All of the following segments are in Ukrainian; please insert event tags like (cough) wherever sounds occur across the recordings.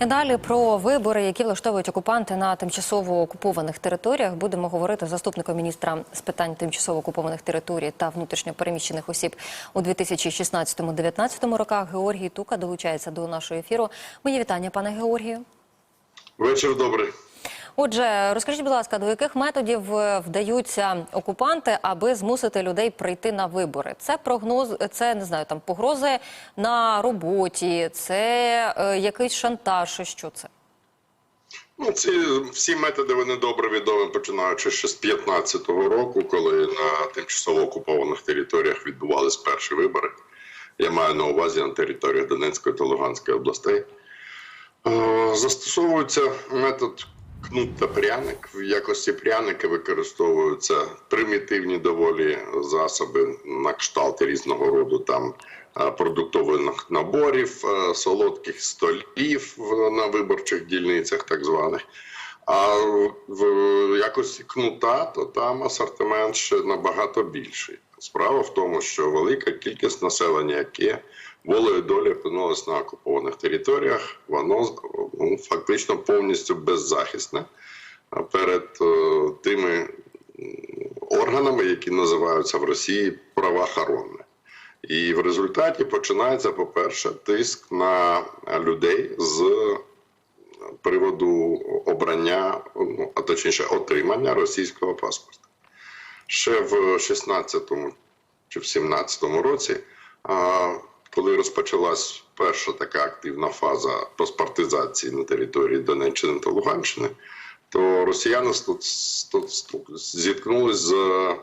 І далі про вибори, які влаштовують окупанти на тимчасово окупованих територіях, будемо говорити з заступником міністра з питань тимчасово окупованих територій та внутрішньо переміщених осіб у 2016-2019 роках. Георгій Тука долучається до нашого ефіру. Мої вітання, пане Георгію. Вечір добрий. Отже, розкажіть, будь ласка, до яких методів е, вдаються окупанти, аби змусити людей прийти на вибори? Це прогноз, це не знаю, там погрози на роботі, це е, якийсь шантаж. Що це? Ну, ці всі методи вони добре відомі, починаючи ще з 15-го року, коли на тимчасово окупованих територіях відбувались перші вибори. Я маю на увазі на територіях Донецької та Луганської областей. Е, Застосовується метод кнут та пряник. В якості пряники використовуються примітивні доволі засоби на кшталт різного роду там е, продуктових наборів, е, солодких столів в- на виборчих дільницях, так званих. А в якості кнута, то там асортимент ще набагато більший. Справа в тому, що велика кількість населення, яке волею долі опинилось на окупованих територіях, воно ну, фактично повністю беззахисне перед е, тими органами, які називаються в Росії правоохоронне. І в результаті починається, по-перше, тиск на людей з приводу обрання, ну, а точніше, отримання російського паспорта. Ще в 16-му чи в 17-му році, коли розпочалась перша така активна фаза паспортизації на території Донеччини та Луганщини, то росіяни зіткнулися з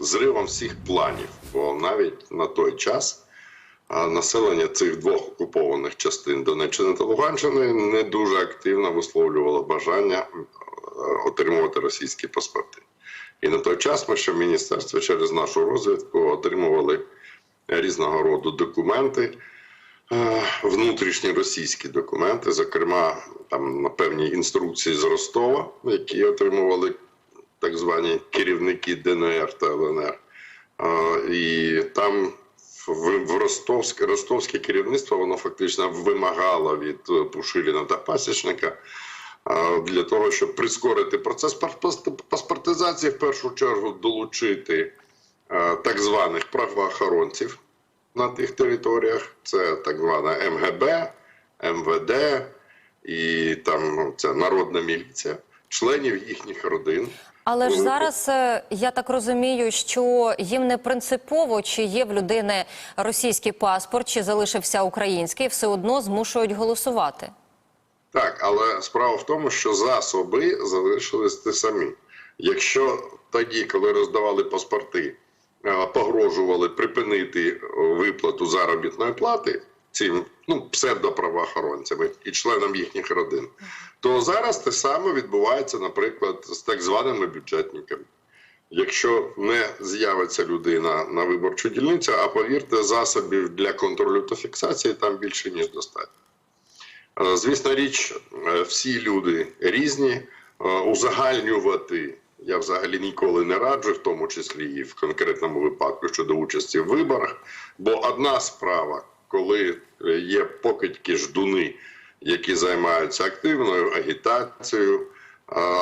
зривом всіх планів, бо навіть на той час населення цих двох окупованих частин Донеччини та Луганщини не дуже активно висловлювало бажання е, отримувати російські паспорти. І на той час ми ще в міністерстві через нашу розвідку отримували різного роду документи, е, внутрішні російські документи, зокрема, там на певні інструкції з Ростова, які отримували так звані керівники ДНР та ЛНР. Е, І там в, Ростовське, ростовське керівництво воно фактично вимагало від е, Пушиліна та Пасічника для того, щоб прискорити процес паспорт- паспортизації, в першу чергу долучити так званих правоохоронців на тих територіях. Це так звана МГБ, МВД і там ну, це народна міліція, членів їхніх родин. Але ж зараз е, я так розумію, що їм не принципово, чи є в людини російський паспорт, чи залишився український, все одно змушують голосувати. Так, але справа в тому, що засоби залишились ті самі. Якщо тоді, коли роздавали паспорти, е, погрожували припинити е, виплату заробітної плати цим ну, псевдоправоохоронцями і членам їхніх родин, то зараз те саме відбувається, наприклад, з так званими бюджетниками. Якщо не з'явиться людина на виборчу дільницю, а повірте, засобів для контролю та фіксації там більше ніж достатньо. Е, Звісно, річ, е, всі люди різні. Е, Узагальнювати я взагалі ніколи не раджу, в тому числі і в конкретному випадку щодо участі в виборах. Бо одна справа, коли е, є покидьки ждуни, які займаються активною агітацією,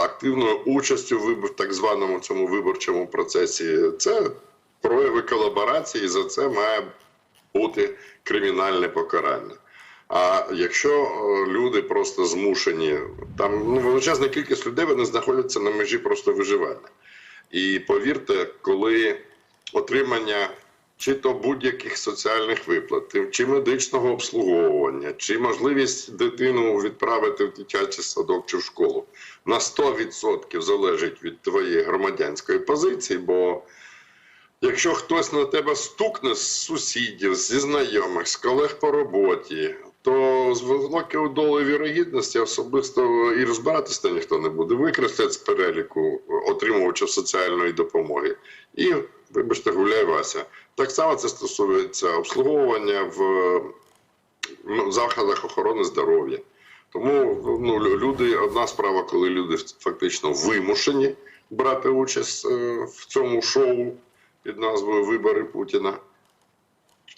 активною участю в так званому цьому виборчому процесі, це прояви колаборації, і за це має бути кримінальне покарання. А якщо е, люди просто змушені, там ну, величезна кількість людей вони знаходяться на межі просто виживання. І повірте, коли отримання чи то будь-яких соціальних виплат, чи медичного обслуговування, чи можливість дитину відправити в дитячий садок чи в школу на 100% залежить від твоєї громадянської позиції, бо Якщо хтось на тебе стукне з сусідів, зі знайомих, з колег по роботі, то з великою долею вірогідності особисто і розбиратися ніхто не буде. Викреслять з переліку отримувачів соціальної допомоги. І, вибачте, гуляй Вася. Так само це стосується обслуговування в ну, закладах охорони здоров'я. Тому ну, люди, одна справа, коли люди фактично вимушені брати участь е, в цьому шоу під назвою Вибори Путіна.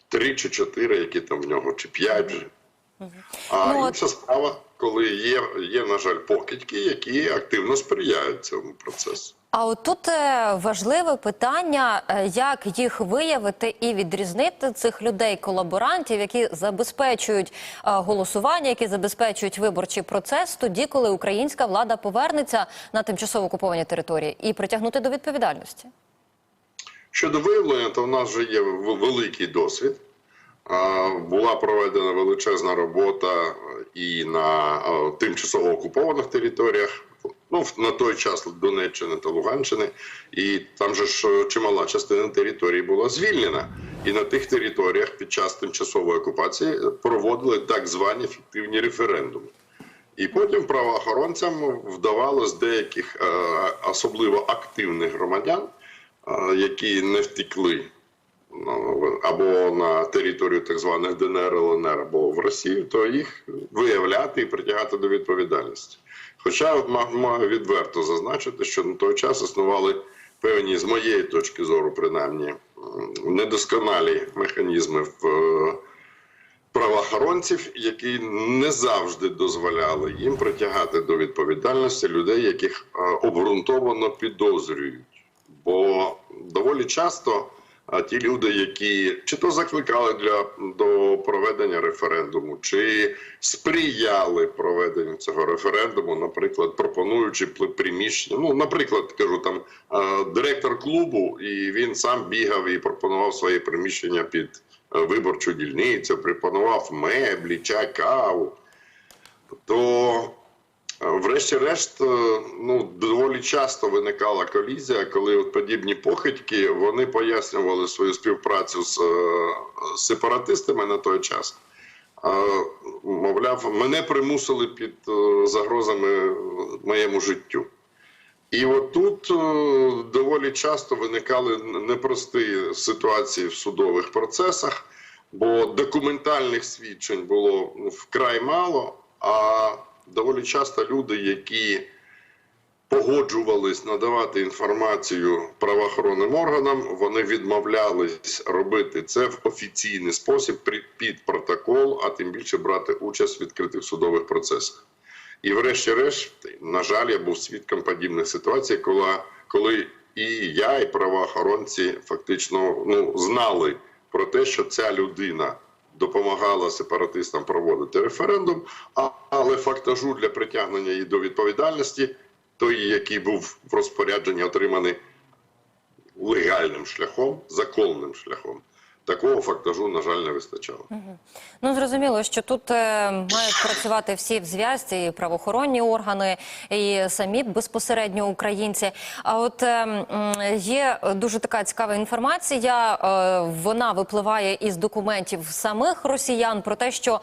Три чи чотири, які там в нього, чи п'ять. А Ну, от- інша справа, коли є, є, на жаль, покидьки, які активно сприяють цьому процесу. А от тут е, важливе питання, е, як їх виявити і відрізнити цих людей, колаборантів, які забезпечують е, голосування, які забезпечують виборчий процес, тоді, коли українська влада повернеться на тимчасово окуповані території, і притягнути до відповідальності. Щодо виявлення, то в нас вже є великий досвід. Була проведена величезна робота і на тимчасово окупованих територіях. Ну, на той час Донеччини та Луганщини, і там же ж чимала частина території була звільнена. І на тих територіях під час тимчасової окупації проводили так звані фіктивні референдуми. І потім правоохоронцям вдавалось деяких е, особливо активних громадян, е, які не втекли або на територію так званих ДНР, ЛНР, або в Росію, то їх виявляти і притягати до відповідальності. Хоча от ма- маю відверто зазначити, що на той час існували певні, з моєї точки зору, принаймні, недосконалі механізми в е, правоохоронців, які не завжди дозволяли їм притягати до відповідальності людей, яких е, обґрунтовано підозрюють. Бо доволі часто е, ті люди, які чи то закликали для до проведення референдуму, чи сприяли проведенню цього референдуму, наприклад, пропонуючи приміщення. Ну, наприклад, кажу там е, директор клубу, і він сам бігав і пропонував своє приміщення під е, виборчу дільницю, пропонував меблі, чай, каву. То Врешті-решт, е, ну доволі часто виникала колізія, коли от подібні похитьки вони пояснювали свою співпрацю з е, сепаратистами на той час. Мовляв, мене примусили під е, загрозами моєму життю. І от тут е, доволі часто виникали непрості ситуації в судових процесах, бо документальних свідчень було вкрай мало, а доволі часто люди, які погоджувались надавати інформацію правоохоронним органам, вони відмовлялись робити це в офіційний спосіб під протокол, а тим більше брати участь в відкритих судових процесах. І врешті-решт, на жаль, я був свідком подібних ситуацій, коли, коли і я, і правоохоронці фактично ну, знали про те, що ця людина допомагала сепаратистам проводити референдум, а, але фактажу для притягнення її до відповідальності, той, який був в розпорядженні отриманий легальним шляхом, законним шляхом, такого фактажу, на жаль, не вистачало. Ну зрозуміло, що тут е, мають працювати всі в зв'язці, і правоохоронні органи, і самі безпосередньо українці. А от е, є дуже така цікава інформація. е, вона випливає із документів самих росіян про те, що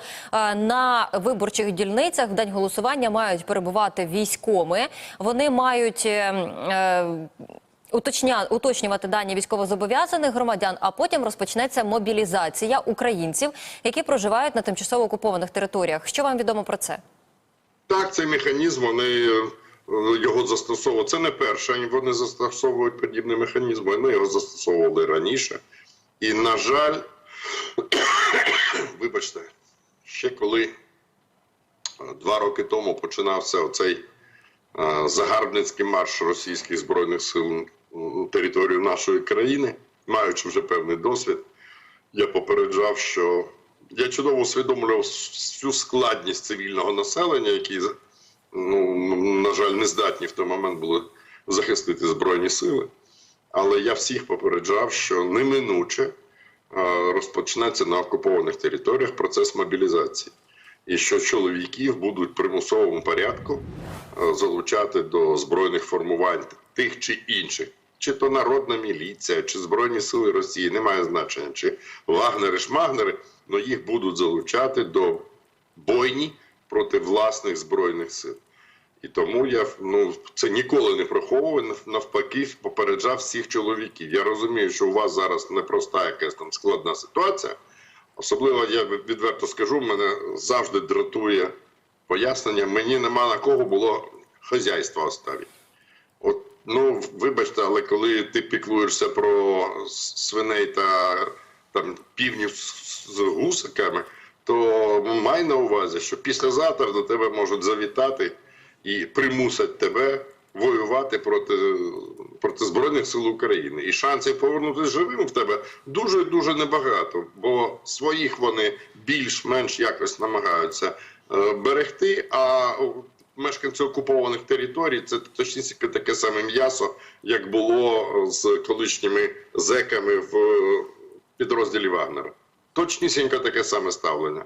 на виборчих дільницях в день голосування мають перебувати військоми. Вони мають. Уточня, уточнювати дані військовозобов'язаних громадян, а потім розпочнеться мобілізація українців, які проживають на тимчасово окупованих територіях. Що вам відомо про це? Так, цей механізм вони е, його застосовують. Це не перше. Вони застосовують подібний механізм. Вони його застосовували раніше. І, на жаль, (coughs) вибачте, ще коли е, два роки тому починався оцей загарбницький марш російських збройних сил на територію нашої країни, маючи вже певний досвід, я попереджав, що я чудово усвідомлював всю складність цивільного населення, які, ну, на жаль, не здатні в той момент були захистити збройні сили. Але я всіх попереджав, що неминуче е, розпочнеться на окупованих територіях процес мобілізації, і що чоловіків будуть в примусовому порядку е, залучати до збройних формувань тих чи інших, чи то народна міліція, чи Збройні Сили Росії, немає значення, чи вагнери, шмагнери, але їх будуть залучати до бойні проти власних збройних сил. І тому я ну це ніколи не приховував, навпаки, попереджав всіх чоловіків. Я розумію, що у вас зараз непроста якась там складна ситуація. Особливо я відверто скажу, мене завжди дратує пояснення. Мені нема на кого було хазяйства оставити. От, ну, вибачте, але коли ти піклуєшся про свиней та там півнів з гусиками, то май на увазі, що післязавтра до тебе можуть завітати і примусять тебе воювати проти, проти Збройних сил України. І шансів повернутися живим в тебе дуже дуже небагато, бо своїх вони більш-менш якось намагаються е, берегти. А мешканці окупованих територій це точніше таке саме м'ясо, як було з колишніми зеками в підрозділі Вагнера. Точнісінько таке саме ставлення.